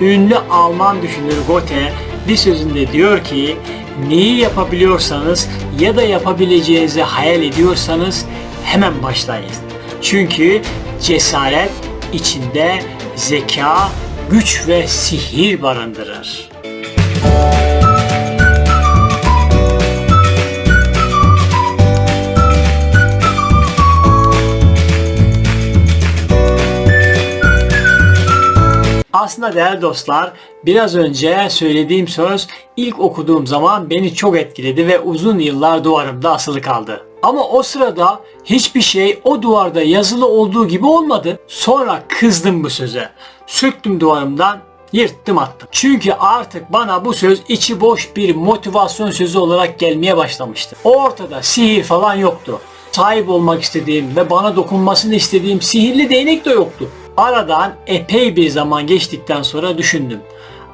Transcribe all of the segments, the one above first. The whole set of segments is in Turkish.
Ünlü Alman düşünür Goethe bir sözünde diyor ki neyi yapabiliyorsanız ya da yapabileceğinizi hayal ediyorsanız hemen başlayın. Çünkü cesaret içinde zeka, güç ve sihir barındırır. Aslında değerli dostlar, biraz önce söylediğim söz ilk okuduğum zaman beni çok etkiledi ve uzun yıllar duvarımda asılı kaldı. Ama o sırada hiçbir şey o duvarda yazılı olduğu gibi olmadı. Sonra kızdım bu söze. Söktüm duvarımdan, yırttım attım. Çünkü artık bana bu söz içi boş bir motivasyon sözü olarak gelmeye başlamıştı. Ortada sihir falan yoktu. Sahip olmak istediğim ve bana dokunmasını istediğim sihirli değnek de yoktu. Aradan epey bir zaman geçtikten sonra düşündüm.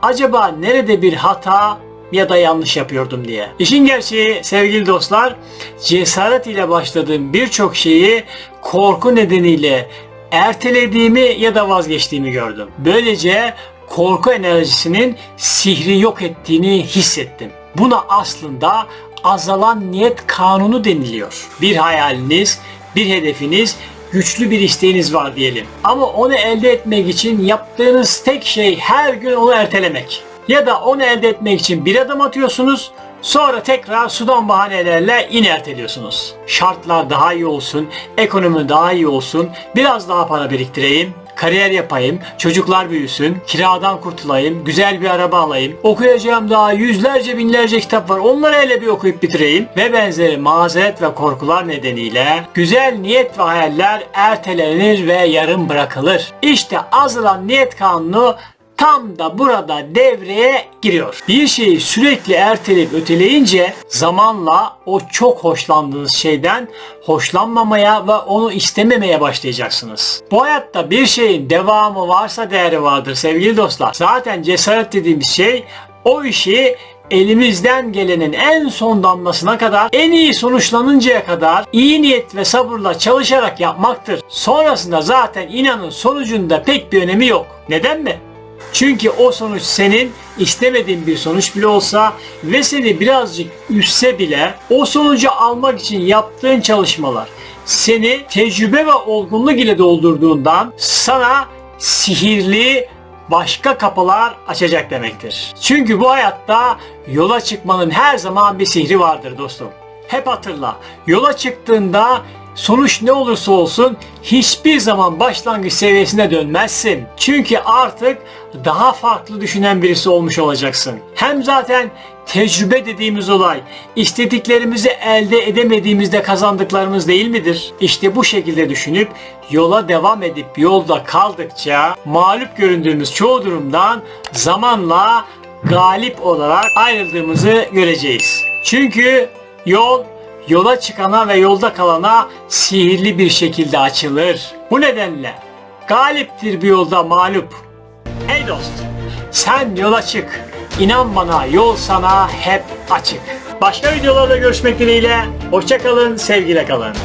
Acaba nerede bir hata ya da yanlış yapıyordum diye. İşin gerçeği sevgili dostlar, cesaret ile başladığım birçok şeyi korku nedeniyle ertelediğimi ya da vazgeçtiğimi gördüm. Böylece korku enerjisinin sihri yok ettiğini hissettim. Buna aslında azalan niyet kanunu deniliyor. Bir hayaliniz, bir hedefiniz, güçlü bir isteğiniz var diyelim. Ama onu elde etmek için yaptığınız tek şey her gün onu ertelemek. Ya da onu elde etmek için bir adım atıyorsunuz, sonra tekrar sudan bahanelerle yine erteliyorsunuz. Şartlar daha iyi olsun, ekonomi daha iyi olsun, biraz daha para biriktireyim, kariyer yapayım, çocuklar büyüsün, kiradan kurtulayım, güzel bir araba alayım, okuyacağım daha yüzlerce binlerce kitap var. Onları hele bir okuyup bitireyim. Ve benzeri mazeret ve korkular nedeniyle güzel niyet ve hayaller ertelenir ve yarım bırakılır. İşte azılan niyet kanunu tam da burada devreye giriyor. Bir şeyi sürekli erteleyip öteleyince zamanla o çok hoşlandığınız şeyden hoşlanmamaya ve onu istememeye başlayacaksınız. Bu hayatta bir şeyin devamı varsa değeri vardır sevgili dostlar. Zaten cesaret dediğimiz şey o işi elimizden gelenin en son damlasına kadar en iyi sonuçlanıncaya kadar iyi niyet ve sabırla çalışarak yapmaktır. Sonrasında zaten inanın sonucunda pek bir önemi yok. Neden mi? Çünkü o sonuç senin istemediğin bir sonuç bile olsa ve seni birazcık üsse bile o sonucu almak için yaptığın çalışmalar seni tecrübe ve olgunluk ile doldurduğundan sana sihirli başka kapılar açacak demektir. Çünkü bu hayatta yola çıkmanın her zaman bir sihri vardır dostum. Hep hatırla. Yola çıktığında sonuç ne olursa olsun hiçbir zaman başlangıç seviyesine dönmezsin. Çünkü artık daha farklı düşünen birisi olmuş olacaksın. Hem zaten tecrübe dediğimiz olay istediklerimizi elde edemediğimizde kazandıklarımız değil midir? İşte bu şekilde düşünüp yola devam edip yolda kaldıkça mağlup göründüğümüz çoğu durumdan zamanla galip olarak ayrıldığımızı göreceğiz. Çünkü yol yola çıkana ve yolda kalana sihirli bir şekilde açılır. Bu nedenle galiptir bir yolda mağlup. Ey dost, sen yola çık. İnan bana yol sana hep açık. Başka videolarda görüşmek dileğiyle. Hoşçakalın, sevgiyle kalın.